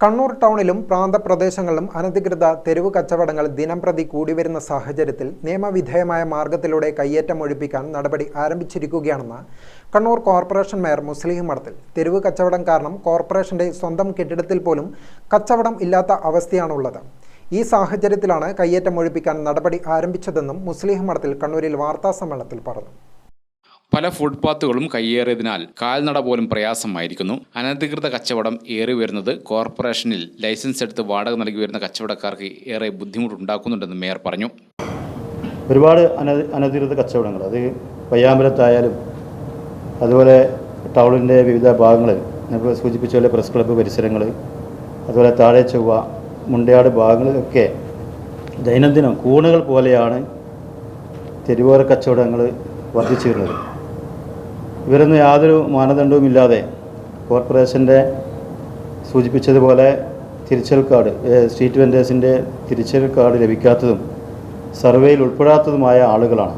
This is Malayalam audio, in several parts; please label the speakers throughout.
Speaker 1: കണ്ണൂർ ടൗണിലും പ്രാന്തപ്രദേശങ്ങളിലും അനധികൃത തെരുവ് കച്ചവടങ്ങൾ ദിനംപ്രതി കൂടിവരുന്ന സാഹചര്യത്തിൽ നിയമവിധേയമായ മാർഗത്തിലൂടെ കയ്യേറ്റം ഒഴിപ്പിക്കാൻ നടപടി ആരംഭിച്ചിരിക്കുകയാണെന്ന് കണ്ണൂർ കോർപ്പറേഷൻ മേയർ മുസ്ലിം മഠത്തിൽ തെരുവ് കച്ചവടം കാരണം കോർപ്പറേഷന്റെ സ്വന്തം കെട്ടിടത്തിൽ പോലും കച്ചവടം ഇല്ലാത്ത അവസ്ഥയാണുള്ളത്. ഈ സാഹചര്യത്തിലാണ് കയ്യേറ്റം ഒഴിപ്പിക്കാൻ നടപടി ആരംഭിച്ചതെന്നും മുസ്ലിം മഠത്തിൽ കണ്ണൂരിൽ വാർത്താ സമ്മേളനത്തിൽ പറഞ്ഞു.
Speaker 2: പല ഫുട്പാത്തുകളും കയ്യേറിയതിനാൽ കാൽനട പോലും പ്രയാസമായിരിക്കുന്നു. അനധികൃത കച്ചവടം ഏറി വരുന്നത് കോർപ്പറേഷനിൽ ലൈസൻസ് എടുത്ത് വാടക നൽകി വരുന്ന കച്ചവടക്കാർക്ക് ഏറെ ബുദ്ധിമുട്ടുണ്ടാക്കുന്നുണ്ടെന്ന് മേയർ പറഞ്ഞു.
Speaker 3: ഒരുപാട് അനധികൃത കച്ചവടങ്ങൾ അത് പയ്യാമ്പലത്തായാലും അതുപോലെ ടൗണിന്റെ വിവിധ ഭാഗങ്ങളിൽ ഇപ്പോൾ സൂചിപ്പിച്ച പോലെ പ്രസ് ക്ലബ്ബ് പരിസരങ്ങൾ അതുപോലെ താഴെ ചൊവ്വ മുണ്ടയാട് ഭാഗങ്ങളിലൊക്കെ ദൈനംദിനം കൂണുകൾ പോലെയാണ് തെരുവോര കച്ചവടങ്ങൾ വർദ്ധിച്ചു വരുന്നത്. ഇവരൊന്നും യാതൊരു മാനദണ്ഡവുമില്ലാതെ കോർപ്പറേഷന്റെ സൂചിപ്പിച്ചതുപോലെ തിരിച്ചൽ കാർഡ് സ്ട്രീറ്റ് വെൻഡേഴ്സിന്റെ തിരിച്ചൽ കാർഡ് ലഭിക്കാത്തതും സർവേയിൽ ഉൾപ്പെടാത്തതുമായ ആളുകളാണ്.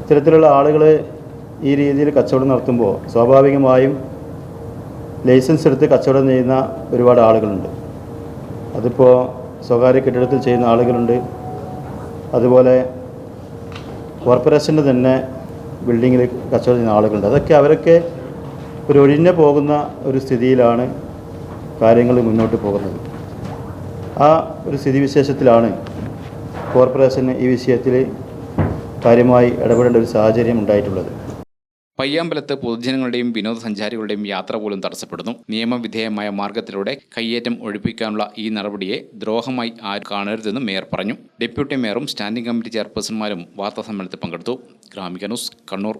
Speaker 3: ഇത്തരത്തിലുള്ള ആളുകൾ ഈ രീതിയിൽ കച്ചവടം നടത്തുമ്പോൾ സ്വാഭാവികമായും ലൈസൻസ് എടുത്ത് കച്ചവടം ചെയ്യുന്ന ഒരുപാട് ആളുകളുണ്ട്. അതിപ്പോൾ സ്വകാര്യ കെട്ടിടത്തിൽ ചെയ്യുന്ന ആളുകളുണ്ട്. അതുപോലെ കോർപ്പറേഷന്റെ തന്നെ ബിൽഡിങ്ങിൽ കച്ചവടം ചെയ്യുന്ന ആളുകളുണ്ട്. അതൊക്കെ അവരൊക്കെ ഒരു ഒഴിഞ്ഞു പോകുന്ന ഒരു സ്ഥിതിയിലാണ് കാര്യങ്ങൾ മുന്നോട്ട് പോകുന്നത്. ആ ഒരു സ്ഥിതിവിശേഷത്തിലാണ് കോർപ്പറേഷന് ഈ വിഷയത്തിൽ കാര്യമായി ഇടപെടേണ്ട ഒരു സാഹചര്യം ഉണ്ടായിട്ടുള്ളത്.
Speaker 2: പയ്യാമ്പലത്ത് പൊതുജനങ്ങളുടെയും വിനോദസഞ്ചാരികളുടെയും യാത്ര പോലും തടസ്സപ്പെടുന്നു. നിയമവിധേയമായ മാർഗത്തിലൂടെ കയ്യേറ്റം ഒഴിപ്പിക്കാനുള്ള ഈ നടപടിയെ ദ്രോഹമായി ആരും കാണരുതെന്നും മേയർ പറഞ്ഞു. ഡെപ്യൂട്ടി മേയറും സ്റ്റാൻഡിംഗ് കമ്മിറ്റി ചെയർപേഴ്സൺമാരും വാർത്താസമ്മേളനത്തിൽ പങ്കെടുത്തു. ഗ്രാമിക ന്യൂസ് കണ്ണൂർ.